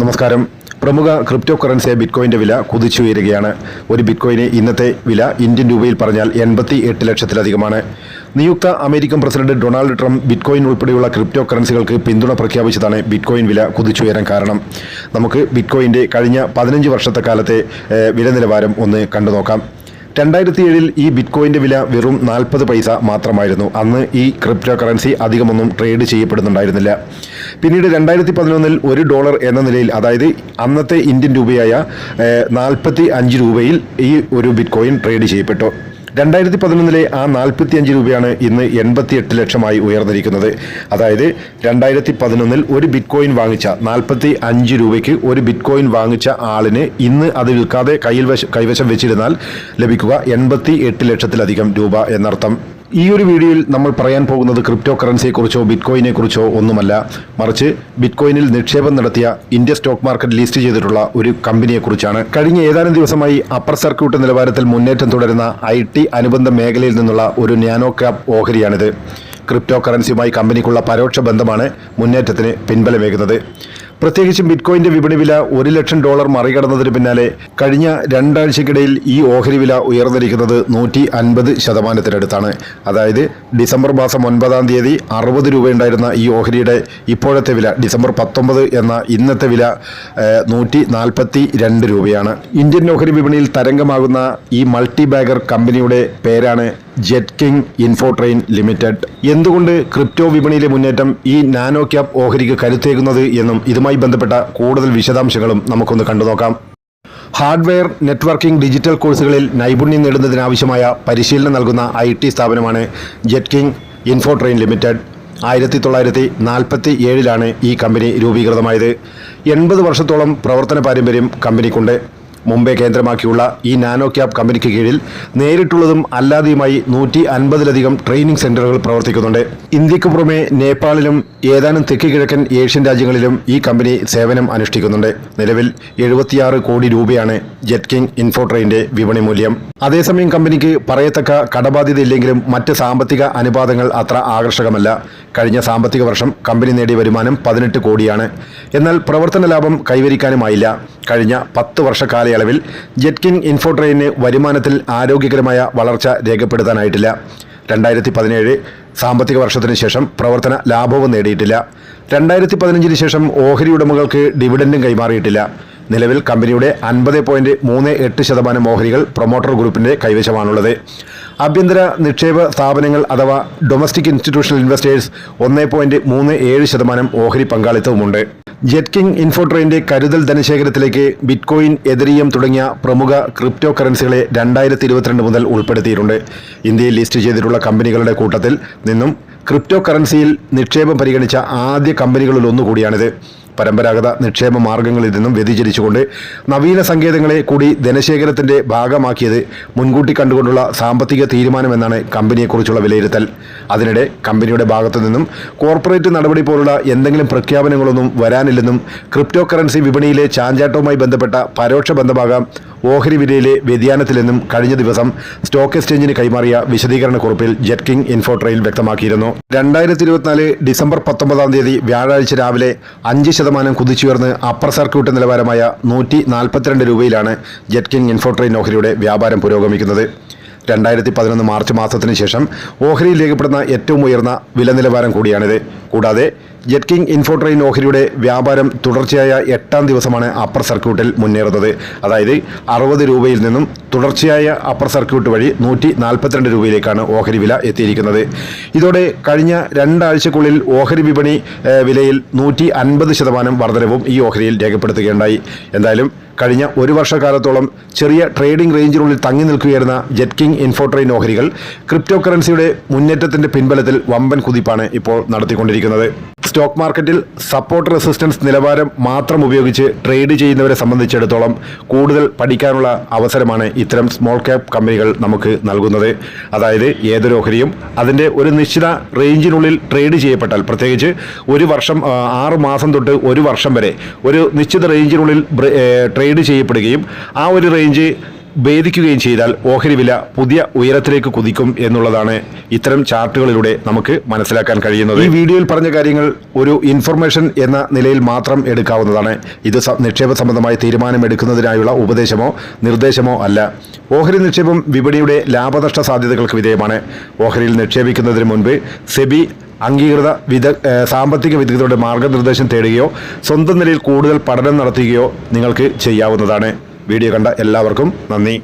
നമസ്കാരം. പ്രമുഖ ക്രിപ്റ്റോ കറൻസിയായ ബിറ്റ്കോയിന്റെ വില കുതിച്ചുയരുകയാണ് ഒരു ബിറ്റ്കോയിന് ഇന്നത്തെ വില ഇന്ത്യൻ രൂപയിൽ പറഞ്ഞാൽ എൺപത്തി എട്ട് ലക്ഷത്തിലധികമാണ്. നിയുക്ത American president Donald Trump bitcoin ഉൾപ്പെടെയുള്ള ക്രിപ്റ്റോ കറൻസികൾക്ക് പിന്തുണ പ്രഖ്യാപിച്ചതാണ് ബിറ്റ്കോയിൻ വില കുതിച്ചുയരാൻ കാരണം. നമുക്ക് ബിറ്റ്കോയിന്റെ കഴിഞ്ഞ പതിനഞ്ച് വർഷത്തെ കാലത്തെ വില നിലവാരം ഒന്ന് കണ്ടു നോക്കാം. രണ്ടായിരത്തി ഏഴിൽ ഈ ബിറ്റ്കോയിന്റെ വില വെറും നാൽപ്പത് പൈസ മാത്രമായിരുന്നു. അന്ന് ഈ ക്രിപ്റ്റോ കറൻസി അധികമൊന്നും ട്രേഡ് ചെയ്യപ്പെടുന്നുണ്ടായിരുന്നില്ല. പിന്നീട് രണ്ടായിരത്തി പതിനൊന്നിൽ ഒരു ഡോളർ എന്ന നിലയിൽ അതായത് അന്നത്തെ ഇന്ത്യൻ രൂപയായ നാൽപ്പത്തി അഞ്ച് രൂപയിൽ ഈ ഒരു ബിറ്റ് കോയിൻ ട്രേഡ് ചെയ്യപ്പെട്ടു. രണ്ടായിരത്തി പതിനൊന്നിലെ ആ നാൽപ്പത്തി അഞ്ച് രൂപയാണ് ഇന്ന് എൺപത്തി എട്ട് ലക്ഷമായി ഉയർന്നിരിക്കുന്നത്. അതായത് രണ്ടായിരത്തി പതിനൊന്നിൽ ഒരു ബിറ്റ് കോയിൻ വാങ്ങിച്ച നാൽപ്പത്തി അഞ്ച് രൂപയ്ക്ക് ഒരു ബിറ്റ് കോയിൻ വാങ്ങിച്ച ആളിന് ഇന്ന് അത് വിൽക്കാതെ കയ്യിൽ വശ കൈവശം വെച്ചിരുന്നാൽ ലഭിക്കുക എൺപത്തി എട്ട് ലക്ഷത്തിലധികം രൂപ എന്നർത്ഥം. ഈ ഒരു വീഡിയോയിൽ നമ്മൾ പറയാൻ പോകുന്നത് ക്രിപ്റ്റോ കറൻസിയെക്കുറിച്ചോ ബിറ്റ്കോയിനെ കുറിച്ചോ ഒന്നുമല്ല. മറിച്ച് ബിറ്റ്കോയിനിൽ നിക്ഷേപം നടത്തിയ ഇന്ത്യ സ്റ്റോക്ക് മാർക്കറ്റ് ലിസ്റ്റ് ചെയ്തിട്ടുള്ള ഒരു കമ്പനിയെക്കുറിച്ചാണ്. കഴിഞ്ഞ ഏതാനും ദിവസമായി അപ്പർ സർക്യൂട്ട് നിലവാരത്തിൽ മുന്നേറ്റം തുടരുന്ന ഐ ടി അനുബന്ധ മേഖലയിൽ നിന്നുള്ള ഒരു നാനോ ക്യാപ് ഓഹരിയാണിത്. ക്രിപ്റ്റോ കറൻസിയുമായി കമ്പനിക്കുള്ള പരോക്ഷ ബന്ധമാണ് മുന്നേറ്റത്തിന് പിൻബലമേകുന്നത്. പ്രത്യേകിച്ചും ബിറ്റ്കോയിന്റെ വിപണി വില ഒരു ലക്ഷം ഡോളർ മറികടന്നതിന് പിന്നാലെ കഴിഞ്ഞ രണ്ടാഴ്ചക്കിടയിൽ ഈ ഓഹരി വില ഉയർന്നിരിക്കുന്നത് നൂറ്റി അൻപത് ശതമാനത്തിനടുത്താണ്. അതായത് ഡിസംബർ മാസം ഒൻപതാം തീയതി അറുപത് രൂപയുണ്ടായിരുന്ന ഈ ഓഹരിയുടെ ഇപ്പോഴത്തെ വില ഡിസംബർ പത്തൊമ്പത് എന്ന ഇന്നത്തെ വില നൂറ്റി നാൽപ്പത്തി രണ്ട് രൂപയാണ്. ഇന്ത്യൻ ഓഹരി വിപണിയിൽ തരംഗമാകുന്ന ഈ മൾട്ടി ബാഗർ കമ്പനിയുടെ പേരാണ് ജെറ്റ് കിങ് ഇൻഫോട്രെയിൻ ലിമിറ്റഡ്. എന്തുകൊണ്ട് ക്രിപ്റ്റോ വിപണിയിലെ മുന്നേറ്റം ഈ നാനോ ക്യാപ് ഓഹരിക്ക് കരുത്തേകുന്നത് എന്നും ഇതുമായി ബന്ധപ്പെട്ട കൂടുതൽ വിശദാംശങ്ങളും നമുക്കൊന്ന് കണ്ടു നോക്കാം. ഹാർഡ്വെയർ നെറ്റ്വർക്കിംഗ് ഡിജിറ്റൽ കോഴ്സുകളിൽ നൈപുണ്യം നേടുന്നതിനാവശ്യമായ പരിശീലനം നൽകുന്ന ഐ ടി സ്ഥാപനമാണ് ജെറ്റ് കിങ് ഇൻഫോട്രെയിൻ ലിമിറ്റഡ്. ആയിരത്തി തൊള്ളായിരത്തി നാൽപ്പത്തി ഏഴിലാണ് ഈ കമ്പനി രൂപീകൃതമായത്. എൺപത് വർഷത്തോളം പ്രവർത്തന പാരമ്പര്യം കമ്പനിക്കുണ്ട്. മുംബൈ കേന്ദ്രമാക്കിയുള്ള ഈ നാനോ ക്യാബ് കമ്പനിക്ക് കീഴിൽ നേരിട്ടുള്ളതും അല്ലാതെയുമായി നൂറ്റി അൻപതിലധികം ട്രെയിനിങ് സെന്ററുകൾ പ്രവർത്തിക്കുന്നുണ്ട്. ഇന്ത്യയ്ക്ക് പുറമെ നേപ്പാളിലും ഏതാനും തെക്ക് കിഴക്കൻ ഏഷ്യൻ രാജ്യങ്ങളിലും ഈ കമ്പനി സേവനം അനുഷ്ഠിക്കുന്നുണ്ട്. നിലവിൽ എഴുപത്തിയാറ് കോടി രൂപയാണ് ജെറ്റ് കിങ് ഇൻഫോട്രെയിന്റെ വിപണി മൂല്യം. അതേസമയം കമ്പനിക്ക് പറയത്തക്ക കടബാധ്യതയില്ലെങ്കിലും മറ്റ് സാമ്പത്തിക അനുപാതങ്ങൾ അത്ര ആകർഷകമല്ല. കഴിഞ്ഞ സാമ്പത്തിക വർഷം കമ്പനി നേടിയ വരുമാനം പതിനെട്ട് കോടിയാണ്. എന്നാൽ പ്രവർത്തന ലാഭം കൈവരിക്കാനുമായില്ല. കഴിഞ്ഞ പത്ത് വർഷ കാലയളവിൽ ജെറ്റ്കിൻ ഇൻഫോട്രെയിന് വരുമാനത്തിൽ ആരോഗ്യകരമായ വളർച്ച രേഖപ്പെടുത്താനായിട്ടില്ല. രണ്ടായിരത്തി പതിനേഴ് സാമ്പത്തിക വർഷത്തിന് ശേഷം പ്രവർത്തന ലാഭവും നേടിയിട്ടില്ല. രണ്ടായിരത്തി പതിനഞ്ചിന് ശേഷം ഓഹരി ഉടമകൾക്ക് ഡിവിഡൻഡും കൈമാറിയിട്ടില്ല. നിലവിൽ കമ്പനിയുടെ അൻപത് പോയിന്റ് മൂന്ന് എട്ട് ശതമാനം ഓഹരികൾ പ്രൊമോട്ടർ ഗ്രൂപ്പിന്റെ കൈവശമാണുള്ളത്. ആഭ്യന്തര നിക്ഷേപ സ്ഥാപനങ്ങൾ അഥവാ ഡൊമസ്റ്റിക് ഇൻസ്റ്റിറ്റ്യൂഷണൽ ഇൻവെസ്റ്റേഴ്സ് ഒന്ന് പോയിന്റ് മൂന്ന് ഏഴ് ശതമാനം ഓഹരി പങ്കാളിത്തവുമുണ്ട്. ജെറ്റ് കിങ് ഇൻഫോട്രെയിന്റെ കരുതൽ ധനശേഖരത്തിലേക്ക് ബിറ്റ്കോയിൻ എതിരിയം തുടങ്ങിയ പ്രമുഖ ക്രിപ്റ്റോ കറൻസികളെ രണ്ടായിരത്തി ഇരുപത്തിരണ്ട് മുതൽ ഉൾപ്പെടുത്തിയിട്ടുണ്ട്. ഇന്ത്യയിൽ ലിസ്റ്റ് ചെയ്തിട്ടുള്ള കമ്പനികളുടെ കൂട്ടത്തിൽ നിന്നും ക്രിപ്റ്റോ കറൻസിയിൽ നിക്ഷേപം പരിഗണിച്ച ആദ്യ കമ്പനികളിൽ ഒന്നുകൂടിയാണിത്. പരമ്പരാഗത നിക്ഷേപ മാർഗങ്ങളിൽ നിന്നും വ്യതിചരിച്ചുകൊണ്ട് നവീന സങ്കേതങ്ങളെ കൂടി ധനശേഖരത്തിന്റെ ഭാഗമാക്കിയത് മുൻകൂട്ടി കണ്ടുകൊണ്ടുള്ള സാമ്പത്തിക തീരുമാനമെന്നാണ് കമ്പനിയെക്കുറിച്ചുള്ള വിലയിരുത്തൽ. അതിനിടെ കമ്പനിയുടെ ഭാഗത്തു നിന്നും കോർപ്പറേറ്റ് നടപടി പോലുള്ള എന്തെങ്കിലും പ്രഖ്യാപനങ്ങളൊന്നും വരാനില്ലെന്നും ക്രിപ്റ്റോ കറൻസി വിപണിയിലെ ചാഞ്ചാട്ടവുമായി ബന്ധപ്പെട്ട പരോക്ഷ ബന്ധമാകാം ഓഹരി വിലയിലെ വ്യതിയാനത്തിലെന്നും കഴിഞ്ഞ ദിവസം സ്റ്റോക്ക് എക്സ്ചേഞ്ചിന് കൈമാറിയ വിശദീകരണ കുറിപ്പിൽ ജെറ്റ് കിങ് ഇൻഫോട്രെയിൽ വ്യക്തമാക്കിയിരുന്നു. രണ്ടായിരത്തി ഇരുപത്തിനാല് ഡിസംബർ പത്തൊമ്പതാം തീയതി വ്യാഴാഴ്ച രാവിലെ അഞ്ച് ശതമാനം കുതിച്ചുയർന്ന് അപ്പർ സർക്യൂട്ട് നിലവാരമായ നൂറ്റി നാൽപ്പത്തിരണ്ട് രൂപയിലാണ് ജെറ്റ് കിങ് ഇൻഫോട്രെയിൻ ഓഹരിയുടെ വ്യാപാരം പുരോഗമിക്കുന്നത്. രണ്ടായിരത്തി പതിനൊന്ന് മാർച്ച് മാസത്തിന് ശേഷം ഓഹരിയിൽ രേഖപ്പെടുന്ന ഏറ്റവും ഉയർന്ന വില നിലവാരം കൂടിയാണിത്. കൂടാതെ ജെറ്റ് കിങ് ഇൻഫോട്രെയിൻ ഓഹരിയുടെ വ്യാപാരം തുടർച്ചയായ എട്ടാം ദിവസമാണ് അപ്പർ സർക്യൂട്ടിൽ മുന്നേറുന്നത്. അതായത് അറുപത് രൂപയിൽ നിന്നും തുടർച്ചയായ അപ്പർ സർക്യൂട്ട് വഴി നൂറ്റി നാൽപ്പത്തിരണ്ട് രൂപയിലേക്കാണ് ഓഹരി വില എത്തിയിരിക്കുന്നത്. ഇതോടെ കഴിഞ്ഞ രണ്ടാഴ്ചക്കുള്ളിൽ ഓഹരി വിപണി വിലയിൽ നൂറ്റി അൻപത് ശതമാനം വർധനവും ഈ ഓഹരിയിൽ രേഖപ്പെടുത്തുകയുണ്ടായി. എന്തായാലും കഴിഞ്ഞ ഒരു വർഷക്കാലത്തോളം ചെറിയ ട്രേഡിംഗ് റേഞ്ചിനുള്ളിൽ തങ്ങി നിൽക്കുകയായിരുന്ന ജെറ്റ് കിങ് ഇൻഫോട്രെയിൻ ഓഹരികൾ ക്രിപ്റ്റോ കറൻസിയുടെ മുന്നേറ്റത്തിന്റെ പിൻബലത്തിൽ വമ്പൻ കുതിപ്പാണ് ഇപ്പോൾ നടത്തിക്കൊണ്ടിരിക്കുന്നത്. സ്റ്റോക്ക് മാർക്കറ്റിൽ സപ്പോർട്ട് റെസിസ്റ്റൻസ് നിലവാരം മാത്രം ഉപയോഗിച്ച് ട്രേഡ് ചെയ്യുന്നവരെ സംബന്ധിച്ചിടത്തോളം കൂടുതൽ പഠിക്കാനുള്ള അവസരമാണ് ഇത്തരം സ്മോൾ ക്യാപ് കമ്പനികൾ നമുക്ക് നൽകുന്നത്. അതായത് ഏതൊരു ഓഹരിയും അതിന്റെ ഒരു നിശ്ചിത റേഞ്ചിനുള്ളിൽ ട്രേഡ് ചെയ്യപ്പെട്ടാൽ പ്രത്യേകിച്ച് ഒരു വർഷം ആറ് മാസം തൊട്ട് ഒരു വർഷം വരെ ഒരു നിശ്ചിത റേഞ്ചിനുള്ളിൽ ട്രേഡ് ചെയ്യപ്പെടുകയും ആ ഒരു റേഞ്ച് ഭേദിക്കുകയും ചെയ്താൽ ഓഹരി വില പുതിയ ഉയരത്തിലേക്ക് കുതിക്കും എന്നുള്ളതാണ് ഇത്തരം ചാർട്ടുകളിലൂടെ നമുക്ക് മനസ്സിലാക്കാൻ കഴിയുന്നത്. ഈ വീഡിയോയിൽ പറഞ്ഞ കാര്യങ്ങൾ ഒരു ഇൻഫർമേഷൻ എന്ന നിലയിൽ മാത്രം എടുക്കാവുന്നതാണ്. ഇത് നിക്ഷേപ സംബന്ധമായ തീരുമാനമെടുക്കുന്നതിനായുള്ള ഉപദേശമോ നിർദ്ദേശമോ അല്ല. ഓഹരി നിക്ഷേപം വിപണിയുടെ ലാഭനഷ്ട സാധ്യതകൾക്ക് വിധേയമാണ്. ഓഹരിയിൽ നിക്ഷേപിക്കുന്നതിന് മുൻപ് സെബി അംഗീകൃത വിദ സാമ്പത്തിക വിദഗ്ധരുടെ മാർഗനിർദ്ദേശം തേടുകയോ സ്വന്തം നിലയിൽ കൂടുതൽ പഠനം നടത്തുകയോ നിങ്ങൾക്ക് ചെയ്യാവുന്നതാണ്. വീഡിയോ കണ്ട എല്ലാവർക്കും നന്ദി.